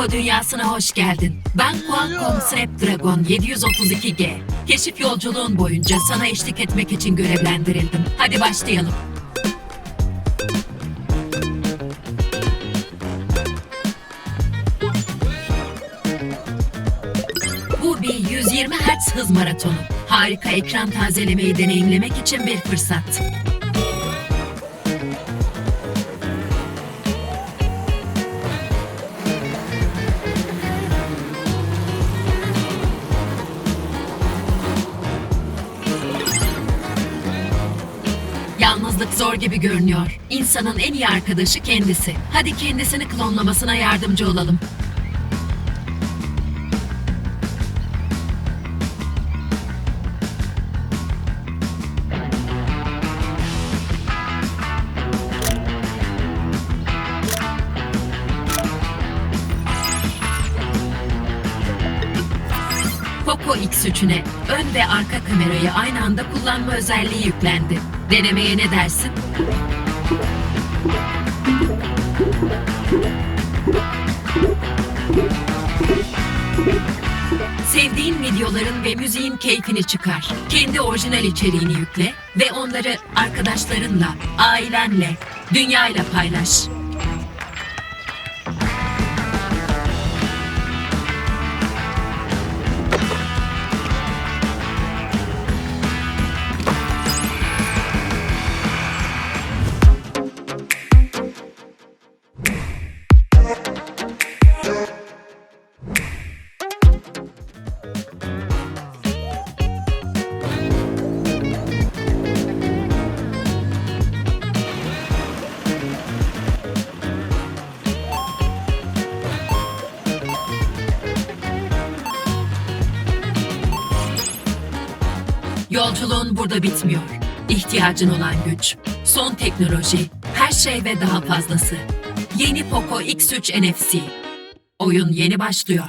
Poco dünyasına hoş geldin. Ben Qualcomm Snapdragon 732G. Keşif yolculuğun boyunca sana eşlik etmek için görevlendirildim. Hadi başlayalım. Bu bir 120 Hz hız maratonu. Harika ekran tazelemeyi deneyimlemek için bir fırsat. Yalnızlık zor gibi görünüyor. İnsanın en iyi arkadaşı kendisi. Hadi kendisini klonlamasına yardımcı olalım. Poco X3'üne ön ve arka kamerayı aynı anda kullanma özelliği yüklendi. Denemeye ne dersin? Sevdiğin videoların ve müziğin keyfini çıkar. Kendi orijinal içeriğini yükle ve onları arkadaşlarınla, ailenle, dünyayla paylaş. Yolculuğun burada bitmiyor. İhtiyacın olan güç, son teknoloji, her şey ve daha fazlası. Yeni Poco X3 NFC. Oyun yeni başlıyor.